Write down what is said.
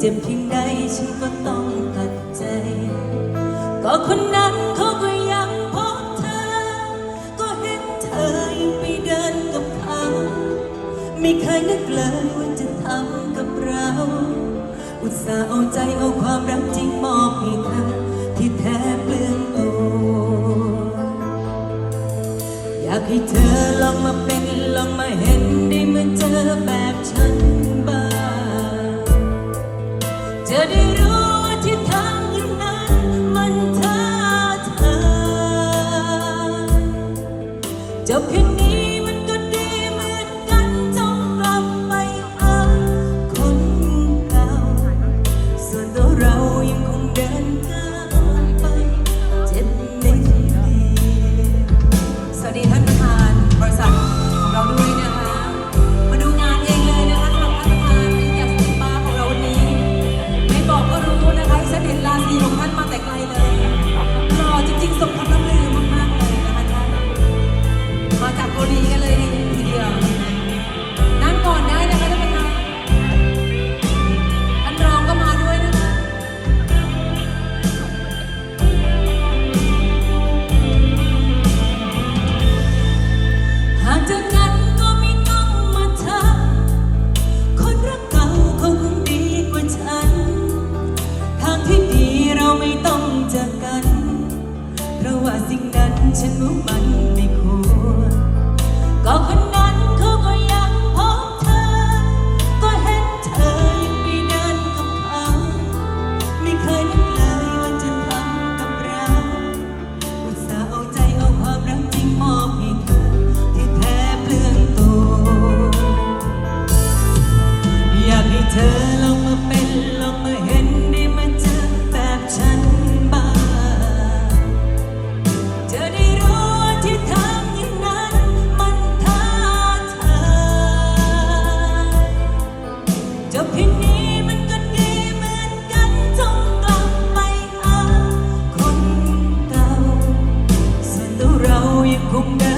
เจ็บเพียงใดฉันก็ต้องตัดใจ ก็คนนั้นเขาก็ยังพบเธอ ก็เห็นเธอยังไปเดินกับเขา ไม่เคยนึกเลยว่าจะทำกับเรา อุตส่าห์เอาใจเอาความรักจริงมอบให้เธอที่แท้เปลืองตัว อยากให้เธอลองมาเป็น 空的